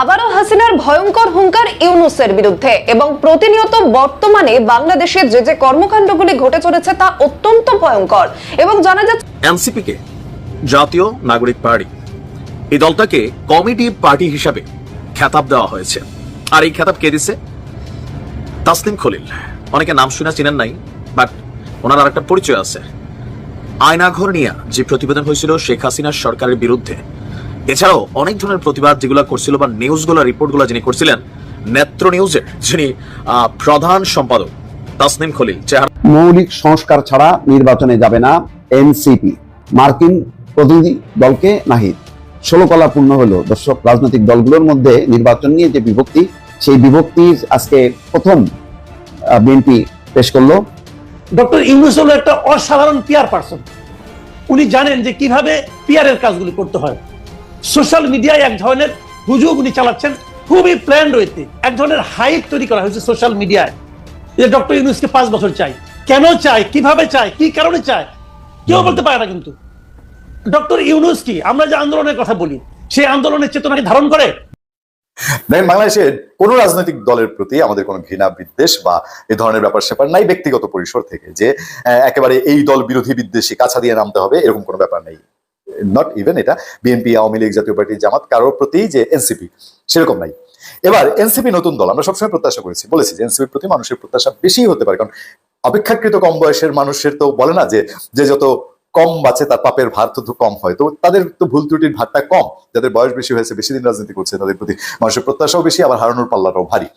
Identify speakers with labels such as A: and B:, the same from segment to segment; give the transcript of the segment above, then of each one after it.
A: আবারও হাসিনার ভয়ঙ্কর হুঙ্কার ইউনুসের বিরুদ্ধে এবং প্রতিনিয়ত বর্তমানে বাংলাদেশে যে যে কর্মকাণ্ডগুলি ঘটে চলেছে তা অত্যন্ত ভয়ঙ্কর এবং জানা যাচ্ছে
B: এনসিপি কে জাতীয় নাগরিক পার্টি। এই দলটাকে কমিটি পার্টি হিসাবে খেতাব দেওয়া হয়েছে। আর এই খেতাব কে দিছে? তাসলিম খলিল। অনেকে নাম শুনে চিনেন নাই, বাট ওনার আর একটা পরিচয় আছে। আয়নাঘর নিয়ে যে প্রতিবেদন হয়েছিল, শেখ হাসিনার সরকারের বিরুদ্ধে এছাড়াও অনেক ধরনের প্রতিবাদ যেগুলো করছিল বা নিউজগুলো রিপোর্টগুলো যিনি করছিলেন নেত্র নিউজের যিনি প্রধান সম্পাদক তাসনিম খলিল চেহারা
C: মৌলিক সংস্কার ছাড়া নির্বাচনে যাবে না এনসিপি। মার্কিন প্রতিনিধি দলকে নাহিদ। ষোলো কলা পূর্ণ হলো। দর্শক রাজনৈতিক দলগুলোর মধ্যে নির্বাচন নিয়ে যে বিভক্তি সেই বিভক্তির আজকে প্রথম বিএনপি পেশ করল।
D: ডক্টর ইউনুস হলো একটা অসাধারণ পিয়ার পার্সন উনি জানেন যে কীভাবে পিয়ারের কাজগুলি করতে হয়। সোশ্যাল মিডিয়ায় এক ধরনের গুজব উনি চালাচ্ছেন খুবই প্ল্যান রয়েছে এক ধরনের হাইপ তৈরি করা হয়েছে সোশ্যাল মিডিয়ায়। যে ডক্টর ইউনুসকে পাঁচ বছর চাই। কেন চাই? কীভাবে চাই? কি কারণে চায় কেউ বলতে পারে না কিন্তু। ডক্টর ইউনুস কি? আমরা যে আন্দোলনের কথা বলি সেই আন্দোলনের চেতনাকে ধারণ করে?
E: দেখেন বাংলাদেশের কোন রাজনৈতিক দলের প্রতি আমাদের কোনো ঘৃণা বিদ্বেষ বা এ ধরনের ব্যাপার স্যাপার নাই ব্যক্তিগত পরিসর থেকে যে একেবারে এই দল বিরোধী বিদ্বেষী কাছা দিয়ে নামতে হবে এরকম কোনো ব্যাপার নেই। নট ইভেন এটা BNP Awami League Jatiya party Jamaat, কারোর প্রতি যে এনসিপি সেরকম নাই। এবার এনসিপি নতুন দল, আমরা সবসময় প্রত্যাশা করেছি, বলেছি যে এনসিপির প্রতি মানুষের প্রত্যাশা বেশি হতে পারে, কারণ অপেক্ষাকৃত কম বয়সের মানুষের তো বলে না যে যে যত কম বাঁচে তার পাপের ভার তো কম হয়। তো তাদের তো ভুল ত্রুটির ভারটা কম, যাদের বয়স বেশি হয়েছে, বেশি দিন রাজনীতি করছে তাদের প্রতি মানুষের প্রত্যাশাও বেশি, আবার হারানোর পাল্লাটাও ভারী।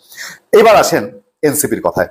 E: এবার আসেন এনসিপির কথায়।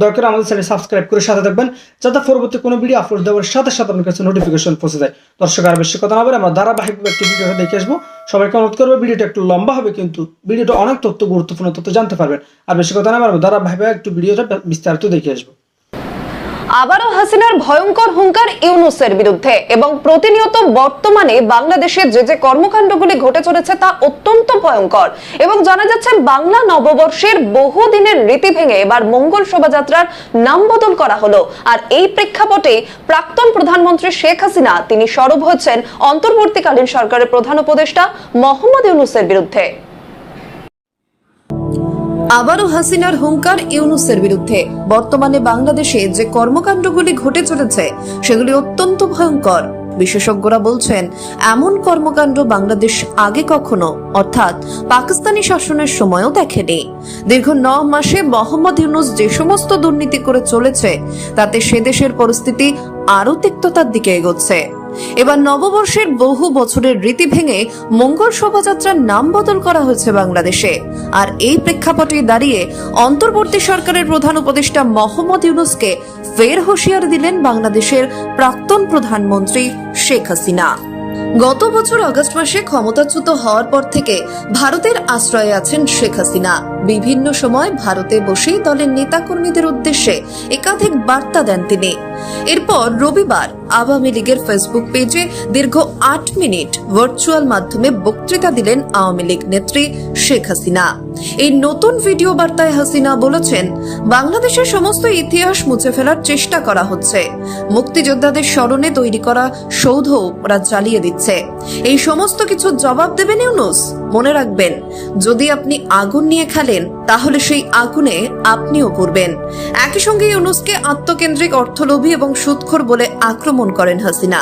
F: দয়া করে আমাদের চ্যানেল সাবস্ক্রাইব করে সাথে থাকবেন, যাতে পরবর্তী কোনো ভিডিও আপলোড দেওয়ার সাথে সাথে আপনার কাছে নোটিফিকেশন পৌঁছে যায়। দর্শক, আর বেশি কথা না বলে আমরা ধারাবাহিকভাবে একটি ভিডিও দেখে আসব। সবাইকে অনুরোধ করব ভিডিওটা একটু লম্বা হবে কিন্তু ভিডিওটা অনেক তথ্য গুরুত্বপূর্ণ তথ্য জানতে পারবেন। আর বেশি কথা না বলে ধারাবাহিকভাবে একটু ভিডিওটা বিস্তারিত দেখে আসব।
A: আবারও হাসিনার ভয়ঙ্কর হুঙ্কার ইউনুসের বিরুদ্ধে এবং প্রতিনিয়ত বর্তমানে বাংলাদেশে যে যে কর্মকাণ্ডগুলি ঘটে চলেছে তা অত্যন্ত ভয়ঙ্কর এবং জানা যাচ্ছে বাংলা নববর্ষের বহুদিনের রীতি ভেঙে এবার মঙ্গল শোভাযাত্রার নাম বদল করা হলো। আর এই প্রেক্ষাপটে প্রাক্তন প্রধানমন্ত্রী শেখ হাসিনা তিনি সরব হচ্ছেন অন্তর্বর্তীকালীন সরকারের প্রধান উপদেষ্টা মোহাম্মদ ইউনুসের বিরুদ্ধে। আবারও হাসিনার হুঙ্কার ইউনুসের বিরুদ্ধে। বর্তমানে বাংলাদেশে যে কর্মকাণ্ডগুলি ঘটে চলেছে, সেগুলি অত্যন্ত ভয়ঙ্কর। বিশেষজ্ঞরা বলছেন, এমন কর্মকাণ্ড বাংলাদেশ আগে কখনো, অর্থাৎ পাকিস্তানি শাসনের সময়ও দেখেনি। দীর্ঘ ন মাসে মোহাম্মদ ইউনুস যে সমস্ত দুর্নীতি করে চলেছে, তাতে সে দেশের পরিস্থিতি আরও তিক্ততার দিকে এগোচ্ছে। এবার নববর্ষের বহু বছরের রীতি ভেঙে মঙ্গল শোভাযাত্রার নাম বদল করা হয়েছে বাংলাদেশে। আর এই প্রেক্ষাপটে দাঁড়িয়ে অন্তর্বর্তী সরকারের প্রধান উপদেষ্টা মোহাম্মদ ইউনুসকে ফের হুঁশিয়ারি দিলেন বাংলাদেশের প্রাক্তন প্রধানমন্ত্রী শেখ হাসিনা। গত বছর আগস্ট মাসে ক্ষমতাচ্যুত হওয়ার পর থেকে ভারতের আশ্রয়ে আছেন শেখ হাসিনা। বিভিন্ন সময় ভারতে বসেই দলের নেতাকর্মীদের উদ্দেশ্যে একাধিক বার্তা দেন তিনি। এরপর রবিবার আওয়ামী লীগের ফেসবুক পেজে দীর্ঘ আট মিনিট ভার্চুয়াল মাধ্যমে বক্তৃতা দিলেন আওয়ামী লীগ নেত্রী শেখ হাসিনা। এই নতুন ভিডিও বার্তায় হাসিনা বলেছেন, বাংলাদেশের সমস্ত ইতিহাস মুছে ফেলার চেষ্টা করা হচ্ছে। মুক্তিযোদ্ধাদের স্মরণে তৈরি করা সৌধ ওরা জ্বালিয়ে দিচ্ছে। এই সমস্ত কিছু জবাব দেবেন ইউনুস? মনে রাখবেন, যদি আপনি আগুন নিয়ে খেলেন, তাহলে সেই আগুনে আপনিও পড়বেন। একই সঙ্গে ইউনুসকে আত্মকেন্দ্রিক অর্থলোভী এবং সুদখোর বলে আক্রমণ করেন হাসিনা।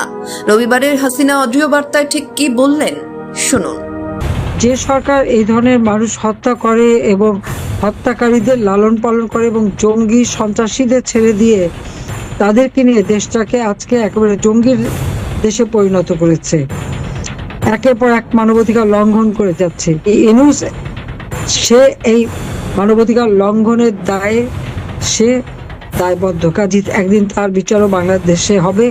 A: রবিবারের হাসিনা অডিও বার্তায় ঠিক কি বললেন? শুনুন।
G: যে সরকার এই ধরনের মানুষ হত্যা করে এবং হত্যাকারীদের লালন পালন করে এবং জঙ্গি সন্ত্রাসীদের ছেড়ে দিয়ে তাদেরকে নিয়ে দেশটাকে আজকে একেবারে জঙ্গির দেশে পরিণত করেছে। একের পর এক মানবাধিকার লঙ্ঘন করে যাচ্ছে। সে এই মানবাধিকার লঙ্ঘনের দায়ে সে দায়বদ্ধ। কাজী, একদিন তার বিচারও বাংলাদেশে হবে।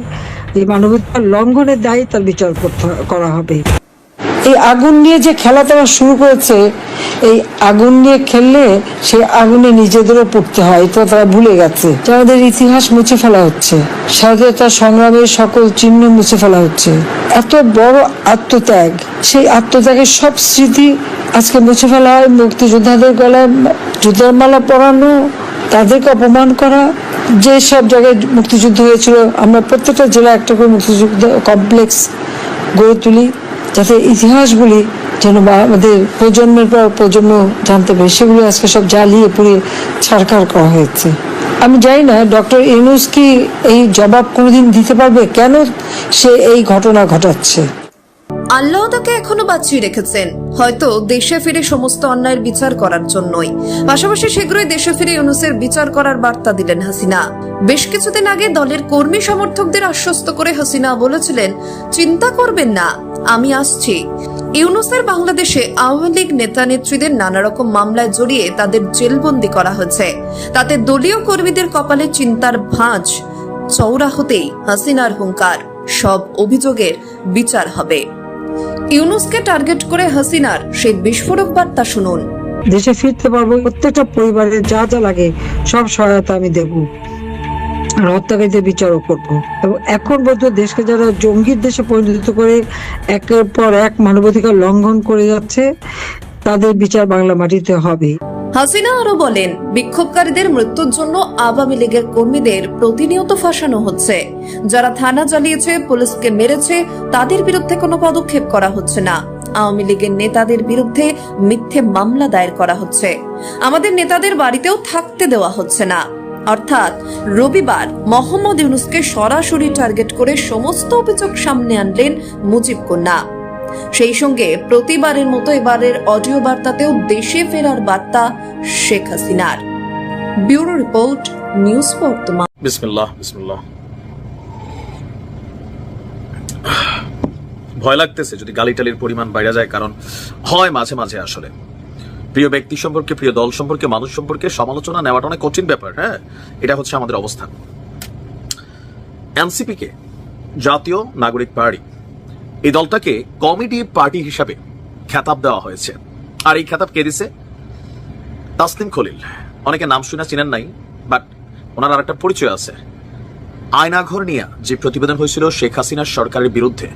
G: এই মানবাধিকার লঙ্ঘনের দায়ে তার বিচার করা হবে। এই আগুন নিয়ে যে খেলা তারা শুরু করেছে এই আগুন নিয়ে খেললে সেই আগুনে নিজেদেরও পড়তে হয় তো তারা ভুলে গেছে। তাদের ইতিহাস মুছে ফেলা হচ্ছে। স্বাধীনতা সংগ্রামের সকল চিহ্ন মুছে ফেলা হচ্ছে। এত বড় আত্মত্যাগ, সেই আত্মত্যাগের সব স্মৃতি আজকে মুছে ফেলা হয় মুক্তিযোদ্ধাদের গলায়, যুদ্ধের মালা পরানো, তাদেরকে অপমান করা, যে সব জায়গায় মুক্তিযুদ্ধ হয়েছিল। আমরা প্রত্যেকটা জেলা একটা করে মুক্তিযুদ্ধ কমপ্লেক্স গড়ে তুলি। যাতে ইতিহাসগুলি যেন আমাদের প্রজন্মের পর প্রজন্ম জানতে পারে। সেগুলো আজকে সব জ্বালিয়ে পুড়িয়ে ছাড়খাড় করা হয়েছে। আমি জানি না, ডক্টর ইউনুস কি এই জবাব কোনোদিন দিতে পারবে? কেন সে এই ঘটনা ঘটাচ্ছে?
A: আল্লাহ তাকে এখনও বাঁচিয়ে রেখেছেন। হয়তো দেশে ফিরে সমস্ত অন্যায়ের বিচার করার জন্যই। পাশাপাশি শীঘ্রই দেশে ফিরে ইউনুসের বিচার করার বার্তা দিলেন হাসিনা। বেশ কিছুদিন আগে দলের কর্মী সমর্থকদের আশ্বস্ত করে হাসিনা বলেছিলেন, চিন্তা করবেন না। আমি আসছি। ইউনুসের বাংলাদেশে আওয়ামী লীগ নেতা নেত্রীদের নানা রকম মামলায় জড়িয়ে তাদের জেলবন্দি করা হয়েছে। তাতে দলীয় কর্মীদের কপালে চিন্তার ভাঁজ চৌড়া হতেই হাসিনার হুঙ্কার। সব অভিযোগের বিচার হবে। ইউনুসকে টার্গেট করে হাসিনার সেই বিস্ফোরক বার্তা শুনুন।
G: দেশে ফিরতে পারব, প্রত্যেকটা পরিবারের যা যা লাগে সব সহায়তা আমি দেব। আর হত্যাকারীদের বিচারও করব। এবং এখন পর্যন্ত দেশকে যারা জঙ্গির দেশে পরিণত করে একের পর এক মানবাধিকার লঙ্ঘন করে যাচ্ছে, তাদের বিচার বাংলা মাটিতে হবে।
A: হাসিনা আরও বলেন, বিক্ষোভকারীদের মৃত্যুর জন্য আওয়ামী লীগের কর্মীদের প্রতিনিয়ত ফাঁসানো হচ্ছে। যারা থানা জ্বালিয়েছে পুলিশকে মেরেছে, তাদের বিরুদ্ধে কোনো পদক্ষেপ করা হচ্ছে না। আওয়ামী লীগের নেতাদের বিরুদ্ধে মিথ্যে মামলা দায়ের করা হচ্ছে। আমাদের নেতাদের বাড়িতেও থাকতে দেওয়া হচ্ছে না। অর্থাৎ রবিবার মোহাম্মদ ইউনুসকে সরাসরি টার্গেট করে সমস্ত অভিযোগ সামনে আনলেন মুজিব কন্যা। সেই সঙ্গে প্রতিবারের মতো এবারের অডিও বার্তাতেও দেশে ফেরার বার্তা শেখ হাসিনার। ব্যুরো রিপোর্ট, নিউজ বর্তমান।
B: বিসমিল্লাহ বিসমিল্লাহ। ভয় লাগতেছে যদি গালিটালির পরিমাণ বাইরে যায়, কারণ হয় মাঝে মাঝে আসলে। প্রিয় ব্যক্তি সম্পর্কে, প্রিয় দল সম্পর্কে, মানুষ সম্পর্কে সমালোচনা নেওয়াটা অনেক কঠিন ব্যাপার হ্যাঁ? এটা হচ্ছে আমাদের অবস্থান। এনসিপি কে জাতীয় নাগরিক পার্টি, এই দলটাকে কমেডি পার্টি হিসাবে খেতাব দেওয়া হয়েছে। আর এই খেতাব কে দিছে? তাসলিম খলিল। অনেকে নাম শুনে চিনেন নাই, বাট ওনার আর একটা পরিচয় আছে। আয়নাঘর নিয়ে যে প্রতিবেদন হয়েছিল, শেখ হাসিনার সরকারের বিরুদ্ধে।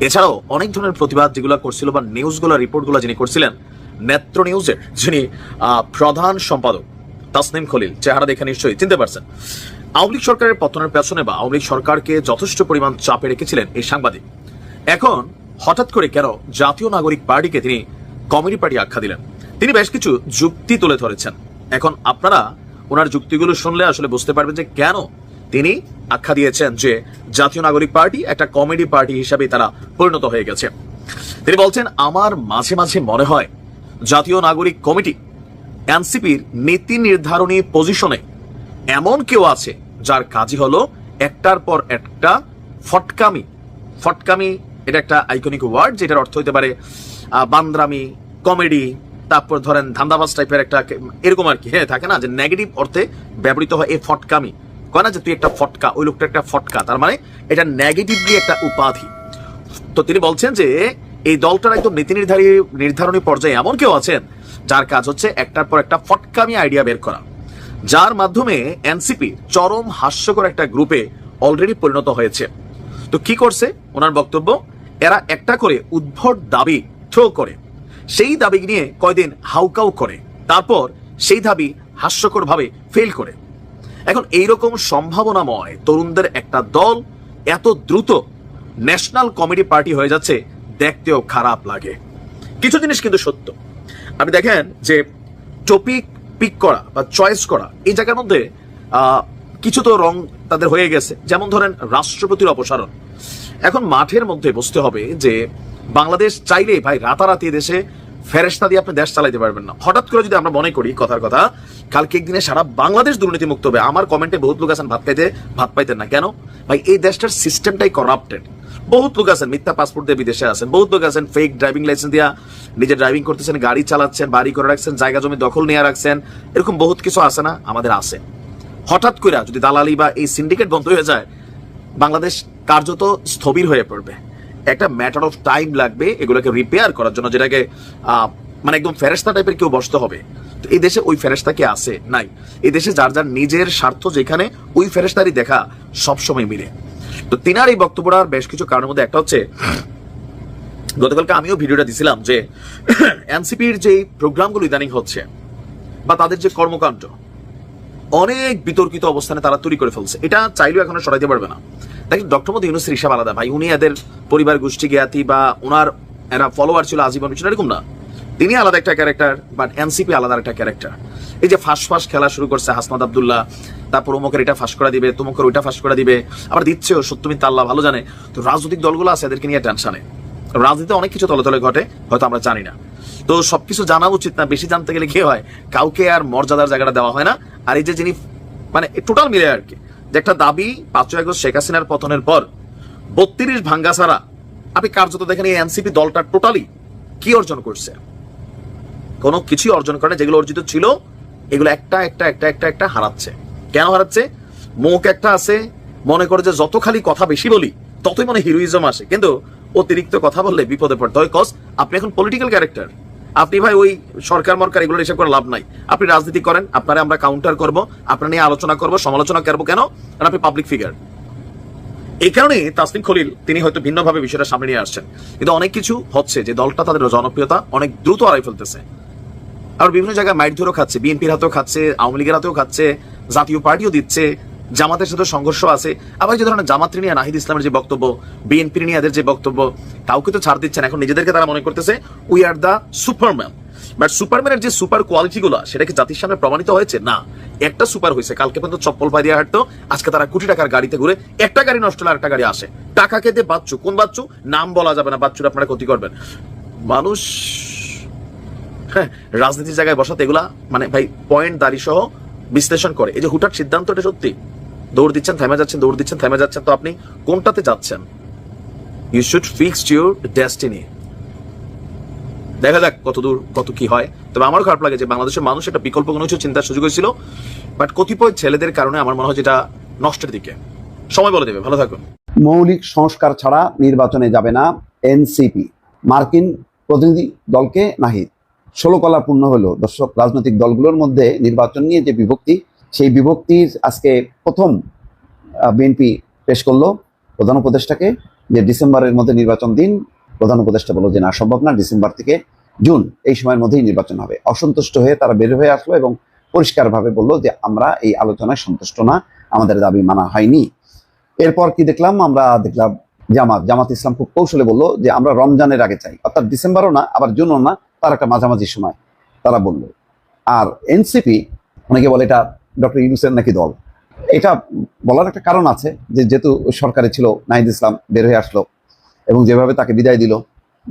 B: এছাড়াও অনেক ধরনের প্রতিবাদ যেগুলো করছিল বা নিউজগুলো রিপোর্টগুলো যিনি করছিলেন নেত্র নিউজের, যিনি প্রধান সম্পাদক, তাসনিম খলিল, চেহারা দেখে নিশ্চয়ই চিনতে পারছেন। আওয়ামী লীগ সরকারের পতনের পেছনে বা আওয়ামী লীগ সরকারকে যথেষ্ট পরিমাণ চাপে রেখেছিলেন এই সাংবাদিক। এখন, হঠাৎ করে কেন জাতীয় নাগরিক পার্টিকে তিনি কমিটি পার্টি আখ্যা দিলেন? তিনি বেশ কিছু যুক্তি তুলে ধরেছেন। এখন আপনারা ওনার যুক্তিগুলো শুনলে আসলে বুঝতে পারবেন যে কেন তিনি আখ্যা দিয়েছেন যে জাতীয় নাগরিক পার্টি একটা কমেডি পার্টি হিসাবে তারা পরিণত হয়ে গেছে। তিনি বলছেন, আমার মাঝে মাঝে মনে হয় জাতীয় নাগরিক কমিটি, এনসিপির নীতি নির্ধারণী পজিশনে এমন কেউ আছে যার কাজই হলো একটার পর একটা ফটকামি। ফটকামি এটা একটা আইকনিক ওয়ার্ড যেটার অর্থ হতে পারে বান্দ্রামি, কমেডি, তারপর ধরেন ধান্দাবাজ টাইপের একটা এরকম আর কি হ্যাঁ থাকে না? যে নেগেটিভ অর্থে ব্যবহৃত হয় এই ফটকামি। কয় না যে তুই একটা ফটকা, ওই লোকটা একটা ফটকা, তার মানে এটা নেগেটিভলি একটা উপাধি। তো তিনি বলছেন যে এই দলটার একদম নীতি নির্ধারী নির্ধারণী পর্যায়ে এমন কেউ আছেন যার কাজ হচ্ছে একটার পর একটা ফটকামি আইডিয়া বের করা। যার মাধ্যমে এনসিপি চরম হাস্যকর একটা গ্রুপে অলরেডি পরিণত হয়েছে। তো কি করছে ওনার বক্তব্য? এরা একটা করে উদ্ভট দাবি থ্রো করে। সেই দাবি নিয়ে কয়দিন হাউকাউ করে। তারপর সেই দাবি হাস্যকর ভাবে ফেল করে। এখন এইরকম সম্ভাবনাময় তরুণদের একটা দল এত দ্রুত ন্যাশনাল কমেডি পার্টি হয়ে যাচ্ছে দেখতেও খারাপ লাগে। কিছু জিনিস কিন্তু সত্য। আপনি দেখেন যে টপিক পিক করা বা চয়েস করা, এই জায়গার মধ্যে কিছু তো রং তাদের হয়ে গেছে। যেমন ধরেন রাষ্ট্রপতির অপসারণ। এখন মাঠের মধ্যে বুঝতে হবে যে বাংলাদেশ চাইলে ভাই রাতারাতি দেশে ফেরেস্তা দিয়ে আপনি দেশ চালাইতে পারবেন না। হঠাৎ করে যদি আমরা মনে করি, কথার কথা, কালকে একদিনে সারা বাংলাদেশ দুর্নীতি মুক্ত হবে। আমার কমেন্টে বহুত লোক আছেন, ভাত খাইতে, ভাত পাইতেন না। কেন? ভাই এই দেশটার সিস্টেমটাই করাপ্টেড বহুত লোক আছেন, মিথ্যা পাসপোর্ট দিয়ে বিদেশে আছেন, বহুত লোক আছেন ফেক ড্রাইভিং লাইসেন্স দিয়া নিজে ড্রাইভিং করতেছেন, গাড়ি চালাচ্ছেন, বাড়ি করে রাখছেন, জায়গা জমি দখল নিয়ে রাখছেন, এরকম বহুত কিছু আছে না? আমাদের আছে। হঠাৎ করে যদি দালালি বা এই সিন্ডিকেট বন্ধ হয়ে যায়, বাংলাদেশ কার্যত স্থবির হয়ে পড়বে। একটা ম্যাটার অফ টাইম লাগবে এগুলোকে রিপেয়ার করার জন্য, যেটাকে মানে একদম ফেরেস্তা টাইপের কেউ বসতে হবে। তো এই দেশে ওই ফেরেস্তা কি আছে? নাই। এই দেশে যার যার নিজের স্বার্থ যেখানে, ওই ফেরেস্তারই দেখা সবসময় মিলে। তো তিনার এই বক্তব্যটার বেশ কিছু কারণের মধ্যে একটা হচ্ছে, গতকালকে আমিও ভিডিওটা দিছিলাম যে এনসিপির যে প্রোগ্রামগুলো ইদানিং হচ্ছে বা তাদের যে কর্মকাণ্ড, অনেক বিতর্কিত অবস্থানে তারা তৈরি করে ফেলছে। এটা চাইলেও এখনও সরাইতে পারবে না। দেখেন, ডক্টর মোদী ইউনুসের হিসাব আলাদা। ভাই, উনি এদের পরিবার গোষ্ঠী জ্ঞাতি বা ওনার এরা ফলোয়ার ছিল আজীবন পিছনে এরকম না। তিনি আলাদা একটা ক্যারেক্টার বাট এনসিপি আলাদা একটা ক্যারেক্টার এই যে ফাঁস ফাঁস খেলা শুরু করছে হাসনাদ আবদুল্লাহ, তারপর অমুকের এটা ফাঁস করে দিবে, তমুকের ওইটা ফাঁস করে দিবে, আবার দিচ্ছেও সত্যমিত আল্লাহ ভালো জানে। তো রাজনৈতিক দলগুলো আছে এদেরকে নিয়ে টেনশনে। রাজনীতিতে অনেক কিছু তলে তলে ঘটে, হয়তো আমরা জানি না। তো সবকিছু জানা উচিত না, বেশি জানতে গেলে কি হয়? কাউকে আর মর্যাদার জায়গাটা দেওয়া হয় না। আর এই যে যিনি মানে টোটাল মিলে আর কি। যে একটা দাবি পাঁচই আগস্ট শেখ হাসিনার পতনের পর, বত্রিশ ভাঙ্গা ছাড়া, আপনি কার্যত দেখেন এই এনসিপি দলটা টোটালি কি অর্জন করছে? কোনো কিছুই অর্জন করে যেগুলো অর্জিত ছিল, এগুলো একটা একটা একটা একটা একটা হারাচ্ছে। কেন হারাচ্ছে? মুখ একটা আছে, মনে করে যে যত খালি কথা বেশি বলি, ততই মানে হিরোইজম আসে। কিন্তু অতিরিক্ত কথা বললে বিপদে পড়তে হয় কজ আপনি এখন পলিটিক্যাল ক্যারেক্টার আপনি ভাই ওই সরকার মরকার এগুলো হিসাব করে লাভ নাই। আপনি রাজনীতি করেন, আপনারা আমরা কাউন্টার করব, আপনার নিয়ে আলোচনা করব, সমালোচনা করব কেন? কারণ আপনি পাবলিক ফিগার এই কারণে তাসলিম খলিল, তিনি হয়তো ভিন্নভাবে বিষয়টা সামনে নিয়ে আসছেন। কিন্তু অনেক কিছু হচ্ছে যে দলটা তাদের জনপ্রিয়তা অনেক দ্রুত হারাই ফেলতেছে। আর বিভিন্ন জায়গায় মাইট ধরেও খাচ্ছে, বিএনপির হাতেও খাচ্ছে, আওয়ামী লীগের হাতেও খাচ্ছে, জাতীয় পার্টিও দিচ্ছে, জামাতের সাথে সংঘর্ষ আছে। আবার যে ধরনের জামাত নিয়ে নাহিদ ইসলামের যে বক্তব্য, বিএনপি নিয়ে এদের যে বক্তব্য কাউকে তো ছাড় দিচ্ছেন। এখন নিজেদেরকে তারা মনে করতেছে we are the Superman but সুপারম্যানের যে সুপার কোয়ালিটি গুলো সেটা কি জাতির সামনে প্রমাণিত হয়েছে? না। একটা সুপার হয়েছে। কালকে পর্যন্ত চপ্পল পাই দিয়ে হাঁটতো, আজকে তারা কোটি টাকার গাড়িতে ঘুরে একটা গাড়ি নষ্ট হলে আরেকটা গাড়ি আসে। টাকা খেতে বাচ্চু। কোন বাচ্চু? নাম বলা যাবে না। বাচ্চুর আপনারা ক্ষতি করবেন। মানুষ হ্যাঁ রাজনীতির জায়গায় বসাতে এগুলা মানে ভাই পয়েন্ট দাড়ি সহ বিশ্লেষণ করে। এই যে হুটার সিদ্ধান্তটা সত্যি। দৌড় দিচ্ছেন, থেমে যাচ্ছেন, দৌড় দিচ্ছেন, থেমে যাচ্ছেন। তো আপনি কোনটাতে যাচ্ছেন? You should fix your destiny দেখা যাক কত দূর, কত কি হয়। তবে আমার খারাপ লাগে যে বাংলাদেশের মানুষ একটা বিকল্প কোনো কিছু চিন্তার সুযোগ হয়েছিল। বাট কতিপয় ছেলেদের কারণে আমার মনে হয় যেটা নষ্টের দিকে। সময় বলে দেবে, ভালো থাকুন।
C: মৌলিক সংস্কার ছাড়া নির্বাচনে যাবে না এনসিপি। মার্কিন প্রতিনিধি দলকে নাহিদ। ষোলো কলা পূর্ণ হলো। দর্শক, রাজনৈতিক দলগুলোর মধ্যে নির্বাচন নিয়ে যে বিভক্তি, সেই বিভক্তির আজকে প্রথম বিএনপি পেশ করল। প্রধান উপদেষ্টাকে যে ডিসেম্বরের মধ্যে নির্বাচন দিন, প্রধান উপদেষ্টা বলল যে, না, সম্ভব না, ডিসেম্বর থেকে জুন, এই সময়ের মধ্যেই নির্বাচন হবে। অসন্তুষ্ট হয়ে তারা বের হয়ে আসলো এবং পরিষ্কারভাবে বলল যে, আমরা এই আলোচনায় সন্তুষ্ট না, আমাদের দাবি মানা হয়নি। এরপর কি দেখলাম? আমরা দেখলাম জামাত জামাত ইসলাম খুব কৌশলে বলল যে, আমরা রমজানের আগে চাই। অর্থাৎ ডিসেম্বরও না, আবার জুনও না তার একটা মাঝামাঝি সময় তারা বলল। আর এনসিপি অনেকে বলে এটা ডক্টর ইউনুসের নাকি দল। এটা বলার একটা কারণ আছে যে যেহেতু সরকারে ছিল, নাহিদ ইসলাম বের হয়ে আসলো এবং যেভাবে তাকে বিদায় দিল,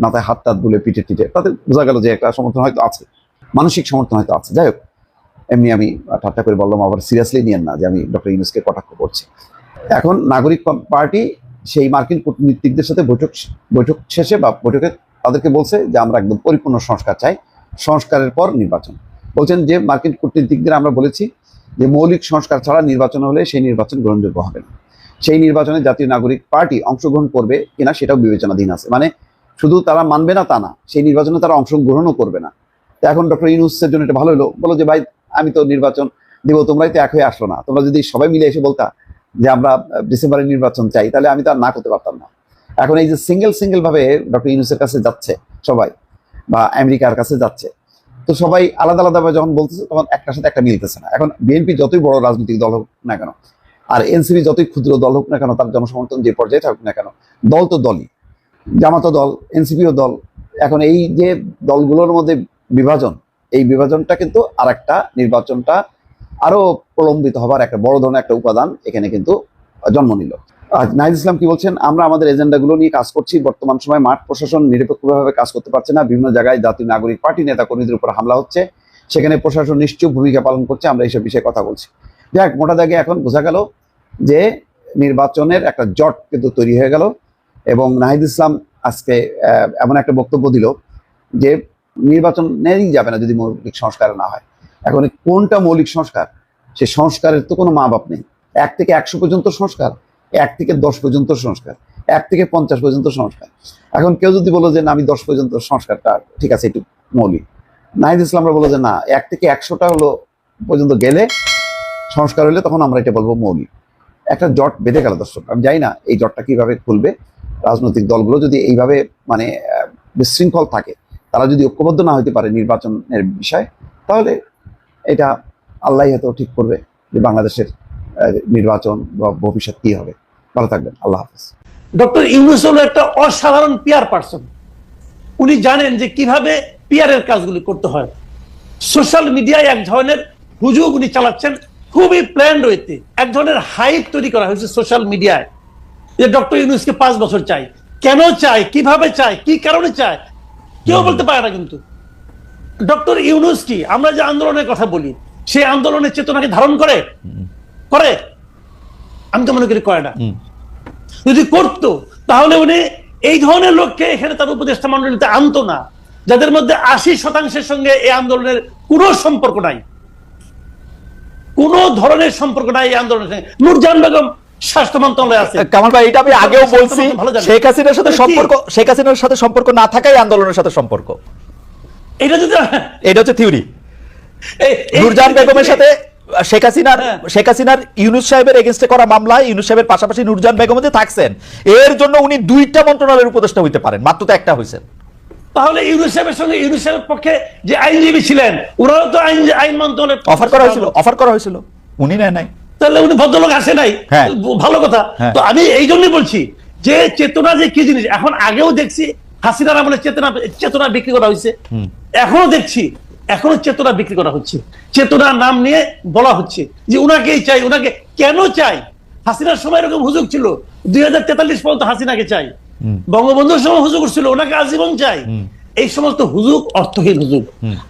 C: মাথায় হাত টাত বুলে পিঠে টিটে তাতে বোঝা গেল যে একটা সমর্থন হয়তো আছে, মানসিক সমর্থন হয়তো আছে। যাই হোক, এমনি আমি ঠাট্টা করে বললাম, আবার সিরিয়াসলি নিয়েন না যে আমি ডক্টর ইউনুসকে কটাক্ষ করছি। এখন নাগরিক পার্টি সেই মার্কিন কূটনীতিকদের সাথে বৈঠক বৈঠক শেষে বা বৈঠকে তাদেরকে বলছে যে আমরা একদম পরিপূর্ণ সংস্কার চাই, সংস্কারের পর নির্বাচন। বলছেন যে মার্কিন কূটনীতিকদের আমরা বলেছি যে মৌলিক সংস্কার ছাড়া নির্বাচন হলে সেই নির্বাচন গ্রহণযোগ্য হবে না। সেই নির্বাচনে জাতীয় নাগরিক পার্টি অংশগ্রহণ করবে কিনা সেটাও বিবেচনাধীন আছে। মানে শুধু তারা মানবে না তা না, সেই নির্বাচনে তারা অংশগ্রহণও করবে না। তো এখন ডক্টর ইউনুসের জন্য এটা ভালো হলো। বলো যে ভাই, আমি তো নির্বাচন দিব, তোমরাই তো এক হয়ে আসলো না। তোমরা যদি সবাই মিলে এসে বলতা যে আমরা ডিসেম্বরের নির্বাচন চাই, তাহলে আমি তো আর না করতে পারতাম না। এখন এই যে সিঙ্গেল সিঙ্গেল ভাবে ডক্টর ইউনুসের কাছে যাচ্ছে সবাই বা আমেরিকার কাছে যাচ্ছে, তো সবাই আলাদা আলাদাভাবে যখন বলতেছে তখন একটার সাথে একটা মিলতেছে না। এখন বিএনপি যতই বড় রাজনৈতিক দল হোক না কেন, আর এনসিপি যতই ক্ষুদ্র দল হোক না কেন, তার জনসমর্থন যে পর্যায়ে থাকুক না কেন, দল তো দলই। জামাতও দল এনসিপিও দল, এখন এই যে দলগুলোর মধ্যে বিভাজন, এই বিভাজনটা কিন্তু আর একটা নির্বাচনটা আরও প্রলম্বিত হবার একটা বড় ধরনের একটা উপাদান এখানে কিন্তু জন্ম নিল। নাহিদ ইসলাম কি বলছেন? আমরা আমাদের এজেন্ডাগুলো নিয়ে কাজ করছি। বর্তমান সময় মাঠ প্রশাসন নিরপেক্ষভাবে কাজ করতে পারছে না। বিভিন্ন জায়গায় জাতীয় নাগরিক পার্টি নেতা কর্মীদের উপর হামলা হচ্ছে। সেখানে প্রশাসন নিশ্চয় ভূমিকা পালন করছে। আমরা এইসব বিষয়ে কথা বলছি। যাক, মোটা দাগে এখন বোঝা গেল যে নির্বাচনের একটা জট কিন্তু তৈরি হয়ে গেল এবং নাহিদ ইসলাম আজকে এমন একটা বক্তব্য দিল যে নির্বাচন নেই যাবে না যদি মৌলিক সংস্কার না হয়। এখন কোনটা মৌলিক সংস্কার? সে সংস্কারের তো কোনো মা বাপ নেই। এক থেকে একশো পর্যন্ত সংস্কার। এক থেকে দশ পর্যন্ত সংস্কার, এক থেকে পঞ্চাশ পর্যন্ত সংস্কার। এখন কেউ যদি বলো যে, না, আমি দশ পর্যন্ত সংস্কারটা, ঠিক আছে একটু মৌলিক। নাহিদ ইসলামরা বলো যে, না, এক থেকে একশোটা হলো পর্যন্ত গেলে সংস্কার হলে তখন আমরা এটা বলব মৌলিক। একটা জট বেঁধে গেল দর্শক, আমি জানি না এই জটটা কীভাবে খুলবে। রাজনৈতিক দলগুলো যদি এইভাবে মানে বিশৃঙ্খল থাকে, তারা যদি ঐক্যবদ্ধ না হতে পারে নির্বাচনের বিষয়ে, তাহলে এটা আল্লাহ হয়তো ঠিক করবে যে, বাংলাদেশের নির্বাচন বা ভবিষ্যৎ কী হবে। ভালো থাকবেন আল্লাহ হাফেজ।
D: ডক্টর ইউনুস হলো একটা অসাধারণ পিয়ার পার্সন। উনি জানেন যে কীভাবে পিয়ারের কাজগুলি করতে হয়। সোশ্যাল মিডিয়ায় এক ধরনের হুজুগ উনি চালাচ্ছেন খুবই প্ল্যান রয়েছে এক ধরনের হাইপ তৈরি করা হয়েছে সোশ্যাল মিডিয়ায় যে ডক্টর ইউনুসকে পাঁচ বছর চাই। কেন চাই? কীভাবে চাই? কি কারণে চায় কেউ বলতে পারে না কিন্তু। ডক্টর ইউনুস কি? আমরা যে আন্দোলনের কথা বলি সেই আন্দোলনের চেতনাকে ধারণ করে? করে? আমি তো মনে করি করে না যদি করতো তাহলে উনি এই ধরনের লোককে এখানে তার উপদেষ্টা মন্ডলীতে আনতো না যাদের মধ্যে আশি শতাংশের সঙ্গে এই আন্দোলনের কোনো সম্পর্ক নাই। কোন ধরনের সম্পর্ক নাই এই আন্দোলনের সঙ্গে। নূরজাহান বেগম স্বাস্থ্য মন্ত্রণালয়ে আছে
H: কামাল ভাই এটা আমি আগেও বলছি। শেখ হাসিনার সাথে সম্পর্ক শেখ হাসিনার সাথে সম্পর্ক না থাকাই আন্দোলনের সাথে সম্পর্ক।
D: এটা যদি
H: এটা হচ্ছে থিওরি। নুরজাহান বেগমের সাথে শেখ হাসিনার
D: হ্যাঁ।
H: শেখ হাসিনার ইউনুস সাহেবের এগেনস্টে করা মামলায় ইউনুস সাহেবের পাশাপাশি নুরজাহান বেগম যে থাকছেন এর জন্য উনি দুইটা মন্ত্রণালয়ের উপদেষ্টা হইতে পারেন। মাত্র তো একটা হয়েছেন
D: তাহলে ইউনুস সাহেবের সঙ্গে ইউনুস সাহেবের পক্ষে যে আইনজীবী ছিলেন ওরাও তো আইন আইন মন্ত্রণালয়ের
H: অফার করা হয়েছিল অফার করা হয়েছিল। উনি নেয় নাই।
D: তাহলে উনি ভদ্রলোক আসে নাই।
H: হ্যাঁ।
D: ভালো কথা।
H: হ্যাঁ।
D: তো আমি এই জন্যই বলছি যে চেতনা যে কি জিনিস এখন আগেও দেখছি হাসিনার আমলে চেতনা চেতনা বিক্রি করা হয়েছে। এখনও দেখছি এখনও চেতনা বিক্রি করা হচ্ছে। চেতনার নাম নিয়ে বলা হচ্ছে যে উনাকেই চাই উনাকে কেন চাই? হাসিনার সময় এরকম হুজুগ ছিল। দুই হাজার তেতাল্লিশ পর্যন্ত হাসিনাকে চাই। বঙ্গবন্ধুর সময় হুজুগ ছিল ওনাকে আজীবন চাই। এই সমস্ত হুজুগ অর্থহীন হুজুগ।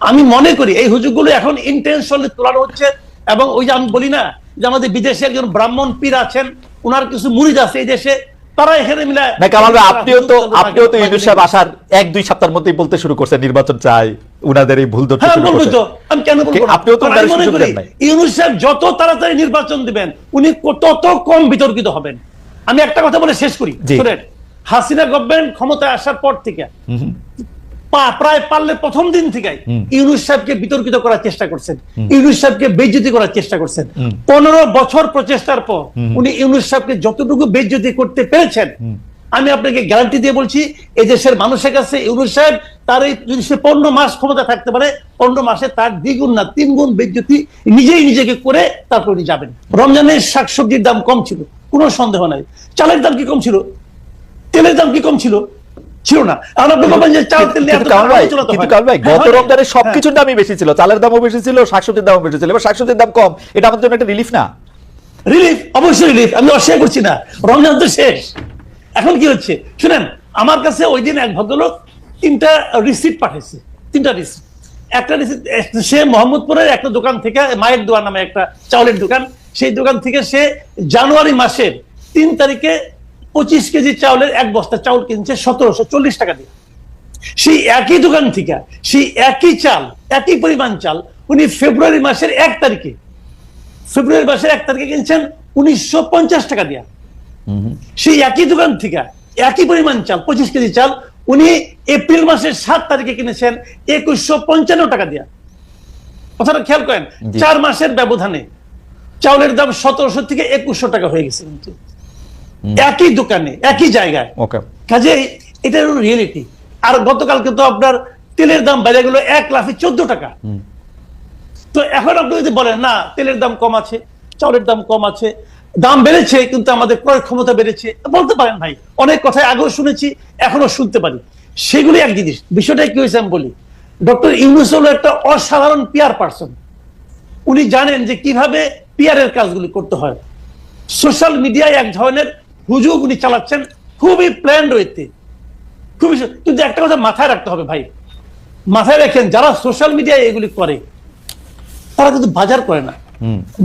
D: আমি মনে করি এই হুজুগগুলো এখন ইন্টেনশনালি তোলানো হচ্ছে এবং ওই যে আমি বলি না যে আমাদের বিদেশে একজন ব্রাহ্মণ পীর আছেন ওনার কিছু মুরিদ আছে এই দেশে তারা এখানে মিলে
H: না কামাল আপনিও তো আপনিও তো ইউনুস সাহেব আসার এক দুই সপ্তাহের মধ্যেই বলতে শুরু করছেন নির্বাচন চাই উনাদের এই ভুল ধরতে
D: হ্যাঁ
H: শুরু করছেন।
D: তো আমি কেন বলব
H: আপনিও তো
D: কারণ
H: উনার
D: আমি
H: সুযোগ দেন নাই।
D: ইউনুস সাহেব যত তাড়াতাড়ি নির্বাচন দিবেন উনি তত কম বিতর্কিত হবেন। আমি একটা কথা বলে শেষ করি। শুনেন। হাসিনা গভর্নমেন্ট ক্ষমতায় আসার পর থেকে পা- প্রায় পারলে প্রথম দিন থেকে ইউনুস সাহেবকে বিতর্কিত করার চেষ্টা করছেন। ইউনুস সাহেবকে বেজ্জতি করার চেষ্টা করছেন। পনেরো বছর প্রচেষ্টার পর উনি ইউনুস সাহেবকে যতটুকু বেজ্জতি করতে পেরেছেন আমি আপনাকে গ্যারান্টি দিয়ে বলছি এই দেশের মানুষের কাছে ইউনুস সাহেব তার এই যদি সে পনেরো মাস ক্ষমতা থাকতে পারে পনেরো মাসে তার দ্বিগুণ না তিন গুণ বেজ্জতি নিজেই নিজেকে করে তারপর উনি যাবেন। রমজানের শাকসবজির দাম কম ছিল কোনো সন্দেহ নাই। চালের দাম কি কম ছিল? তেলের দাম কি কম ছিল? ছিল না। হয় না।
H: কামাল ভাই গত
D: না?
H: রমজানের। সবকিছুর দামই বেশি ছিল। চালের দামও বেশি ছিল শাকসবজির দামও বেশি ছিল এবার শাকসবজির দাম কম। এটা আমাদের জন্য একটা রিলিফ না?
D: রিলিফ অবশ্যই রিলিফ আমি অস্বীকার করছি না। রমজান তো শেষ। এখন কি হচ্ছে? শুনেন আমার কাছে ওই দিন এক ভদ্রলোক তিনটা রিসিপ্ট পাঠিয়েছে। তিনটা রিসিপ্ট একটা রিসিপ্ট সে মোহাম্মদপুরের একটা দোকান থেকে মায়ের দোয়ার নামে একটা চাউলের দোকান। সেই দোকান থেকে সে জানুয়ারি মাসের তিন তারিখে পঁচিশ কেজি চাউলের এক বস্তা চাউল কিনছে সতেরোশো চল্লিশ টাকা দিয়ে। সেই একই দোকান থেকে সেই একই চাল একই পরিমাণ চাল উনি ফেব্রুয়ারি মাসের এক তারিখে ফেব্রুয়ারি মাসের এক তারিখে কিনছেন উনিশশো পঞ্চাশ টাকা দিয়া। সেই একই দোকান থেকে একই পরিমাণ চাল পঁচিশ কেজি চাল উনি এপ্রিল মাসের সাত তারিখে কিনেছেন একুশশো পঞ্চান্ন টাকা দিয়া। কথাটা খেয়াল করেন চার মাসের ব্যবধানে চাউলের দাম সতেরোশো থেকে একুশশো টাকা হয়ে গেছে। কিন্তু একই দোকানে একই জায়গায়।
H: ওকে
D: কাজেই এটা রিয়েলিটি আর গতকালকে তো আপনার তেলের দাম বেড়ে গেল এক লাফে চোদ্দ টাকা। তো এখন আপনি যদি বলেন না তেলের দাম কম আছে চাউলের দাম কম আছে দাম বেড়েছে কিন্তু আমাদের ক্রয় ক্ষমতা বেড়েছে বলতে পারেন ভাই। অনেক কথাই আগেও শুনেছি এখনও শুনতে পারি। সেগুলি এক জিনিস। বিষয়টা কি হয়েছে আমি বলি। ডক্টর ইউনুস হলো একটা অসাধারণ পিয়ার পার্সন উনি জানেন যে কীভাবে পিয়ারের কাজগুলি করতে হয়। সোশ্যাল মিডিয়ায় এক ধরনের হুজুগ উনি চালাচ্ছেন খুবই প্ল্যান রয়েছে খুবই কিন্তু একটা কথা মাথায় রাখতে হবে ভাই। মাথায় রাখেন যারা সোশ্যাল মিডিয়ায় এগুলি করে তারা কিন্তু বাজার করে না।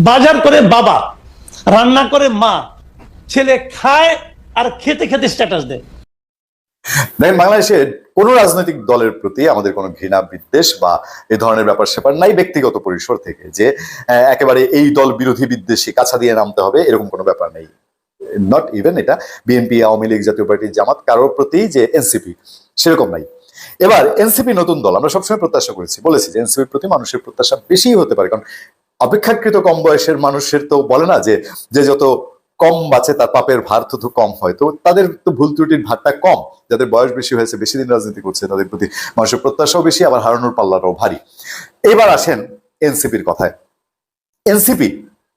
D: বাজার করে বাবা রান্না করে মা ছেলে খায় আর খেতে খেতে স্ট্যাটাস দেয়।
E: দেখেন বাংলাদেশের কোনো রাজনৈতিক দলের প্রতি আমাদের কোনো ঘৃণা বিদ্বেষ বা এ ধরনের ব্যাপার স্যাপার নাই ব্যক্তিগত পরিসর থেকে যে আহ, একেবারে এই দল বিরোধী বিদ্বেষী কাছা দিয়ে নামতে হবে এরকম কোনো ব্যাপার নেই। নট ইভেন এটা বিএনপি আওয়ামী লীগ, জাতীয় পার্টি জামাত, কারোর প্রতি যে এনসিপি সেরকম নাই। এবার এনসিপি নতুন দল, আমরা সবসময় প্রত্যাশা করেছি, বলেছি যে এনসিপির প্রতি মানুষের প্রত্যাশা বেশি হতে পারে, কারণ অপেক্ষাকৃত কম বয়সের মানুষের তো বলে না যে যে যত কম বাঁচে তার পাপের ভার তত কম হয়। তো তাদের তো ভুল ত্রুটির ভারটা কম, যাদের বয়স বেশি হয়েছে, বেশি দিন রাজনীতি করছে, তাদের প্রতি মানুষের প্রত্যাশাও বেশি, আবার হারানোর পাল্লাটাও ভারী। এবার আসেন এনসিপির কথায়। এনসিপি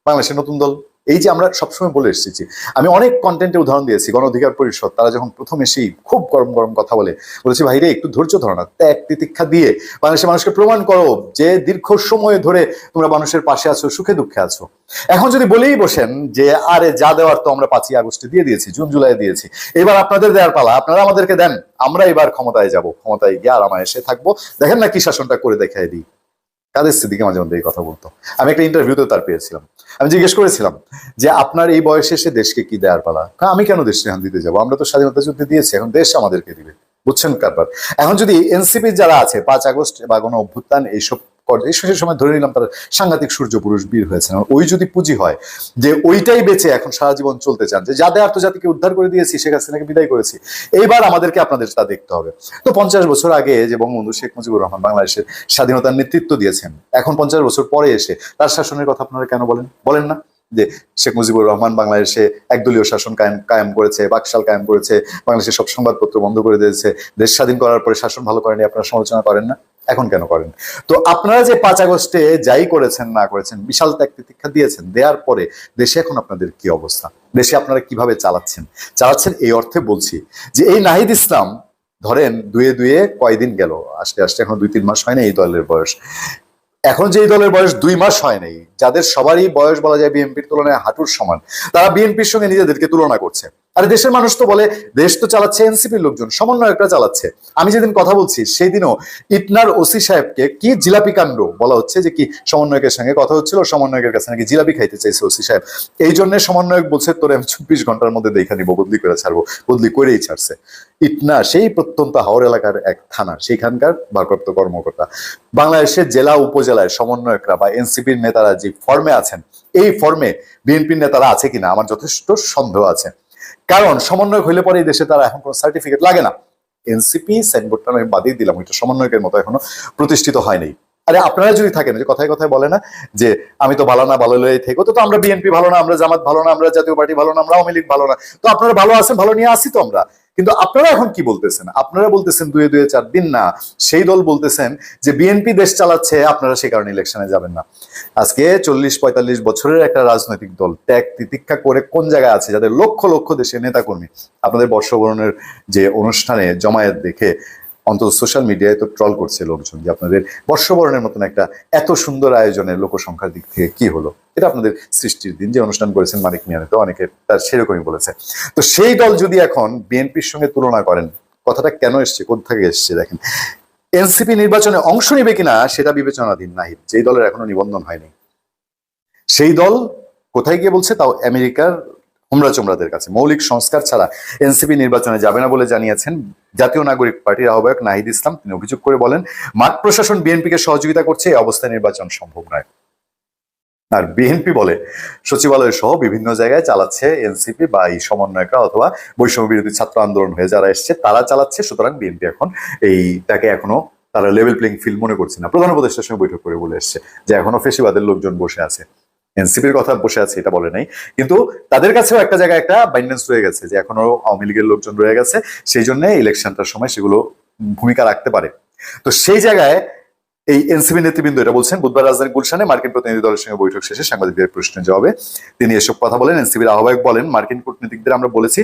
E: বাংলাদেশের নতুন দল এই যে আমরা সবসময় বলে এসেছি আমি অনেক কন্টেন্টে উদাহরণ দিয়েছি, গণ অধিকার পরিষদ, তারা যখন প্রথম এসেই খুব গরম গরম কথা বলে, বলেছি, ভাইরে, একটু ধৈর্য ধরো না, ত্যাগ তিতিক্ষা দিয়ে বাংলাদেশের মানুষকে প্রমাণ করো যে দীর্ঘ সময় ধরে তোমরা মানুষের পাশে আছো, সুখে দুঃখে আছো। এখন যদি বলেই বসেন যে, আরে, যা দেওয়ার তো আমরা পাঁচই আগস্টে দিয়ে দিয়েছি, জুন, জুলাই দিয়েছি, এবার আপনাদের দেওয়ার পালা, আপনারা আমাদেরকে দেন, আমরা এবার ক্ষমতায় যাব, ক্ষমতায় গিয়ে আরামায় এসে থাকব। দেখেন না কি শাসনটা করে দেখাই দিই। কাদের স্মৃতিকে মাঝে মধ্যে এই কথা বলতো? আমি একটা ইন্টারভিউতে তার পেয়েছিলাম। আমি জিজ্ঞেস করেছিলাম যে আপনার এই বয়সে এসে দেশকে কি দেওয়ার পালা? আমি কেন দেশ এখন দিতে যাব? আমরা তো স্বাধীনতা যুদ্ধে দিয়েছি, এখন দেশ আমাদেরকে দিবে। বুঝছেন কারবার? এখন যদি এনসিপি যারা আছে, পাঁচ আগস্ট বা কোনো অভ্যুত্থান এইসব এই শেষের সময় ধরে নিলাম তারা সাংঘাতিক সূর্য পুরুষ বীর হয়েছেন। ওই যদি পুঁজি হয়, যে ওইটাই বেঁচে এখন সারা জীবন চলতে চান, যে যা দেওয়ার তো জাতিকে উদ্ধার করে দিয়েছি, শেখ হাসিনাকে বিদায় করেছি, এইবার আমাদেরকে আপনাদের তা দেখতে হবে। তো পঞ্চাশ বছর আগে যে বঙ্গবন্ধু শেখ মুজিবুর রহমান বাংলাদেশের স্বাধীনতার নেতৃত্ব দিয়েছেন, এখন পঞ্চাশ বছর পরে এসে তার শাসনের কথা আপনারা কেন বলেন? বলেন না যে শেখ মুজিবুর রহমান বাংলাদেশে একদলীয় শাসন কায়েম কায়েম করেছে, বাকশাল কায়েম করেছে, বাংলাদেশের সব সংবাদপত্র বন্ধ করে দিয়েছে, দেশ স্বাধীন করার পরে শাসন ভালো করেনি, আপনারা সমালোচনা করেন না? এখন কেন করেন? তো আপনারা যে পাঁচ আগস্টে যাই করেছেন, না করেছেন, বিশাল ত্যাগ তিতিক্ষা দিয়েছেন দেওয়ার পরে দেশে এখন আপনাদের কি অবস্থা? দেশে আপনারা কীভাবে চালাচ্ছেন? চালাচ্ছেন এই অর্থে বলছি যে এই নাহিদ ইসলাম, ধরেন দুয়ে দুয়ে কয়দিন গেল? আস্তে আস্তে এখন দুই তিন মাস হয় না এই দলের বয়স। এখন যে এই দলের বয়স দুই মাস হয় নাই, যাদের সবারই বয়স বলা যায় বিএনপির তুলনায় হাঁটুর সমান, তারা বিএনপির সঙ্গে নিজেদেরকে তুলনা করছে। আরে দেশের মানুষ তো বলে, দেশ তো চালাচ্ছে এনসিপির লোকজন, সমন্বয়করা চালাচ্ছে। আমি যেদিন কথা বলছি সেই দিনও ইটনার ওসি সাহেবকে কি জিলাপি কাণ্ড বলা হচ্ছে যে কি সমন্বয়কের সঙ্গে কথা হচ্ছিল, সমন্বয়কের কাছে নাকি জিলাপি খাইতে চাইছে ওসি সাহেব। এই জন্য সমন্বয়ক বলছে, তোরে আমি চব্বিশ ঘণ্টার মধ্যে দেখা নিবো, বদলি করে ছাড়বো, বদলি করেই ছাড়ছে। ইটনা সেই প্রত্যন্ত হাওর এলাকার এক থানা, সেইখানকার ভারপ্রাপ্ত কর্মকর্তা। বাংলাদেশের জেলা উপজেলায় সমন্বয়করা বা এনসিপির নেতারা যে ফর্মে আছেন, এই ফর্মে বিএনপির নেতারা আছে কিনা, আমার যথেষ্ট সন্দেহ আছে। কারণ সমন্বয়ক হইলে পরে এই দেশে তারা এখন কোনো সার্টিফিকেট লাগে না। এনসিপি সাইনবোর্ডটা আমি বাদিয়ে দিলাম, ওইটা সমন্বয়কের মতো এখনও প্রতিষ্ঠিত হয়নি। আরে আপনারা যদি থাকেন যে কথায় কথায় বলে না যে আমি তো ভালো না ভালো লয়ে থেকে, তো আমরা বিএনপি ভালো না, আমরা জামাত ভালো না, আমরা জাতীয় পার্টি ভালো না, আমরা আওয়ামী লীগ ভালো না। তো আপনারা ভালো আছেন, ভালো নিয়ে আসি তো আমরা। কিন্তু আপনারা এখন কি বলতেছেন? আপনারা বলতেছেন দুয়ে দুয়ে চার দিন না, সেই দল বলতেছেন যে বিএনপি দেশ চালাচ্ছে, আপনারা সে কারণে ইলেকশনে যাবেন না। আজকে চল্লিশ পঁয়তাল্লিশ বছরের একটা রাজনৈতিক দল, ত্যাগ তিতিক্ষা করে কোন জায়গায় আছে? যাদের লক্ষ লক্ষ দেশের নেতাকর্মী। আপনাদের বর্ষবরণের যে অনুষ্ঠানে জমায়েত দেখে অন্তত সোশ্যাল মিডিয়ায় তো ট্রল করছে লোকজন যে আপনাদের বর্ষবরণের মতন একটা এত সুন্দর আয়োজনের লোকসংখ্যার দিক থেকে কি হলো? এটা আপনাদের সৃষ্টির দিন যে অনুষ্ঠান করেছেন মানিক মিয়ানে তো অনেকে তার সেরকমই বলেছে। তো সেই দল যদি এখন বিএনপির সঙ্গে তুলনা করেন, কথাটা কেন এসছে? কোথা থেকে এসছে দেখেন। এনসিপি নির্বাচনে অংশ নেবে কিনা সেটা বিবেচনাধীন নাহি যেই দলের এখনও নিবন্ধন হয়নি। সেই দল কোথায় গিয়ে বলছে? তাও আমেরিকার হুমরা চোমরাদের কাছে। মৌলিক সংস্কার ছাড়া এনসিপি নির্বাচনে যাবে না বলে জানিয়েছেন জাতীয় নাগরিক পার্টির আহ্বায়ক নাহিদ ইসলাম, তিনি অভিযোগ করে বলেন, মাঠ প্রশাসন বিএনপিকে সহযোগিতা করছে এই অবস্থায় নির্বাচন সম্ভব নয়। আর বিএনপি বলে, সচিবালয় সহ বিভিন্ন জায়গায় চালাচ্ছে এনসিপি বা এই সমন্বয়করা অথবা বৈষম্য বিরোধী ছাত্র আন্দোলন হয়ে যারা এসছে, তারা চালাচ্ছে, সুতরাং বিএনপি এখন এইটাকে এখনও তারা লেভেল প্লেইং ফিল্ড মনে করছে না। প্রধান উপদেষ্টার সঙ্গে বৈঠক করে বলে এসছে যে, এখনও ফেসিবাদের লোকজন বসে আছে। এনসিপির কথা বসে আছে, এটা বলে নাই। কিন্তু তাদের কাছেও একটা জায়গায় একটা বাইন্ডেন্স রয়ে গেছে যে এখনও আওয়ামী লীগের লোকজন রয়ে গেছে, সেই জন্য ইলেকশনটার সময় সেগুলো ভূমিকা রাখতে পারে। তো সেই জায়গায় এই এনসিপি নেতৃবৃন্দ এটা বলছেন, বুধবার রাজধানী গুলশানে মার্কিন প্রতিনিধি দলের সঙ্গে বৈঠক শেষে সাংবাদিকদের প্রশ্নের জবাবে তিনি এসব কথা বলেন। এনসিপির আহ্বায়ক বলেন, মার্কিন কূটনীতিকদের আমরা বলেছি,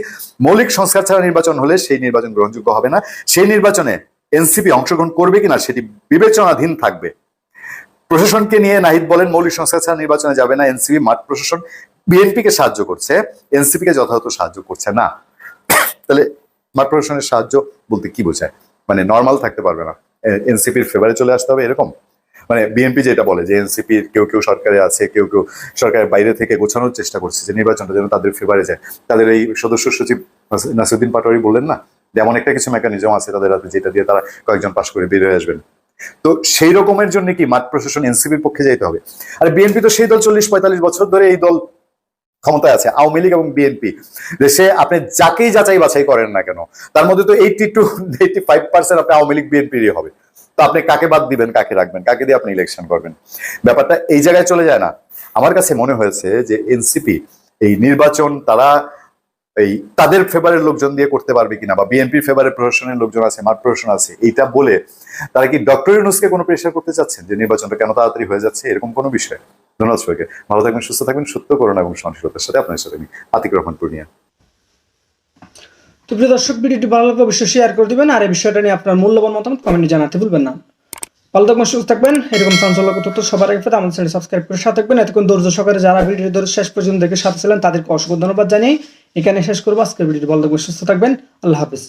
E: মৌলিক সংস্কার ছাড়া নির্বাচন হলে সেই নির্বাচন গ্রহণযোগ্য হবে না। সেই নির্বাচনে এনসিপি অংশগ্রহণ করবে কিনা সেটি বিবেচনাধীন থাকবে। প্রশাসনকে নিয়ে নাহিদ বলেন, মৌলিক সংস্কার ছাড়া নির্বাচনে যাবে না এনসিপি, মাঠ প্রশাসন। বিএনপি কে সাহায্য করছে এনসিপি কে যথাযথ সাহায্য করছে না। তাহলে মাঠ প্রশাসনের সাহায্য বলতে কি বোঝায়? মানে নর্মাল থাকতে পারবে না। এনসিপির ফেভারে চলে আসতে হবে এরকম? মানে বিএনপি যেটা বলে যে এনসিপির কেউ কেউ সরকারে আছে, কেউ কেউ সরকারের বাইরে থেকে গোছানোর চেষ্টা করছে যে নির্বাচনটা যেন তাদের ফেভারে যায়। তাদের এই সদস্য সচিব নাস- নাসিরুদ্দিন পাটোয়ারি বললেন না যেমন একটা কিছু মেকানিজম আছে তাদের হাতে যেটা দিয়ে তারা কয়েকজন পাশ করে বেরিয়ে আসবেন। তো সেই রকমের জন্য কি মাঠ প্রশাসন এনসিপির পক্ষে যাইতে হবে? আর বিএনপি তো সেই দল চল্লিশ পঁয়তাল্লিশ বছর ধরে এই দল ক্ষমতায় আছে, আওয়ামী লীগ এবং বিএনপি। দেশে আপনি যাকেই যাচাই বাছাই করেন না কেন, তার মধ্যে তো eighty two eighty five percent আপনি আওয়ামী লীগ, বিএনপিরই হবে। তো আপনি কাকে বাদ দিবেন, কাকে রাখবেন, কাকে দিয়ে আপনি ইলেকশন করবেন? ব্যাপারটা এই জায়গায় চলে যায় না। আমার কাছে মনে হয়েছে যে এনসিপি, এই নির্বাচন তারা এই তাদের ফেভারের লোকজন দিয়ে করতে পারবে কিনা বা বিএনপির ফেভারের প্রশাসনের লোকজন আছে, মাঠ প্রশাসন আছে, এইটা বলে তারা কি ডক্টর ইউনুসকে কোনো প্রেশার করতে চাচ্ছেন যে নির্বাচনটা কেন তাড়াতাড়ি হয়ে যাচ্ছে? এরকম কোনো বিষয়? ধন্যবাদ সবাইকে। ভালো থাকবেন, সুস্থ থাকবেন, সত্য করুন এবং সহনশীলতার সাথে আপনার সাথে আমি আতিক রহমান পূর্ণিয়া।
F: তো প্রিয় দর্শক, ভিডিওটি ভালো লাগলে অবশ্যই শেয়ার করে দিবেন আর এই বিষয়টা নিয়ে আপনার মূল্যবান মতামত কমেন্টে জানাতে ভুলবেন না। ভালো থাকবেন, সুস্থ থাকবেন। এরকম চাঞ্চল্যক তথ্য সবার আগে আমাদের চ্যানেল সাবস্ক্রাইব করে সাথে থাকবেন। এতক্ষণ ধৈর্য সহকারে যারা ভিডিও ধরে শেষ পর্যন্ত দেখে সাথে ছিলেন, তাদেরকে অসংখ্য ধন্যবাদ জানিয়ে এখানে শেষ করব। আজকের ভিডিওটি ভালো থাকবেন সুস্থ থাকবেন। আল্লাহ হাফিজ।